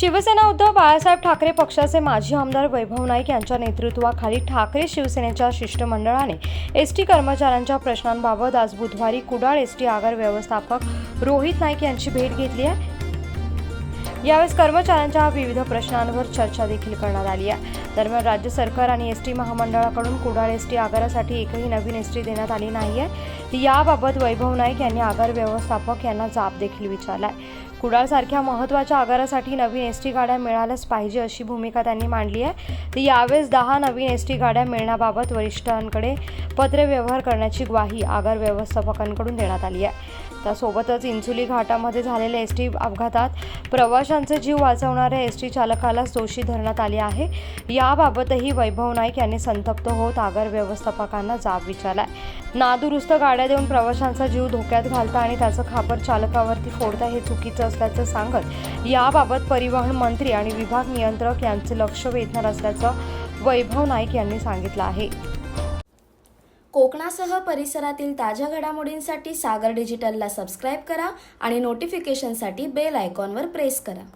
शिवसेना उद्धव बाळासाहेब ठाकरे पक्षाचे माजी आमदार वैभव नाईक यांच्या नेतृत्वाखाली ठाकरे शिवसेनेच्या शिष्टमंडळाने एस टी कर्मचाऱ्यांच्या प्रश्नांबाबत आज बुधवारी कुडाळ एस टी आगार व्यवस्थापक रोहित नाईक यांची भेट घेतली आहे. यावेळेस कर्मचाऱ्यांच्या विविध प्रश्नांवर चर्चा देखील करण्यात आली आहे. दरम्यान राज्य सरकार आणि एस टी महामंडळाकडून कुडाळ एस टी आगारासाठी एकही नवीन एस टी देण्यात आली नाही आहे याबाबत वैभव नाईक यांनी आगार व्यवस्थापक यांना जाब देखील आहे कुडाळसारख्या महत्त्वाच्या आगारासाठी नवीन एस टी गाड्या मिळाल्याच पाहिजे अशी भूमिका त्यांनी मांडली आहे. तर यावेळेस दहा नवीन एस टी गाड्या मिळण्याबाबत वरिष्ठांकडे पत्रव्यवहार करण्याची ग्वाही आगार व्यवस्थापकांकडून देण्यात आली आहे. त्यासोबतच इंचुली घाटामध्ये झालेल्या एस टी अपघातात प्रवाशांचे जीव वाचवणाऱ्या एस टी चालकालाच दोषी धरण्यात आले आहे. याबाबतही वैभव नाईक यांनी संतप्त होत आगार व्यवस्थापकांना जाब विचारलाय. नादुरुस्त गाड्या देऊन प्रवाशांचा जीव धोक्यात घालता आणि त्याचं खापर चालकावरती फोडता हे चुकीचं असल्याचं सांगत याबाबत परिवहन मंत्री आणि विभाग नियंत्रक यांचे लक्ष वेधणार असल्याचं वैभव नाईक यांनी सांगितलं आहे. कोकणासह परिसरातील ताज्या घडामोडींसाठी सागर डिजिटलला सबस्क्राईब करा आणि नोटिफिकेशनसाठी बेल आयकॉनवर प्रेस करा.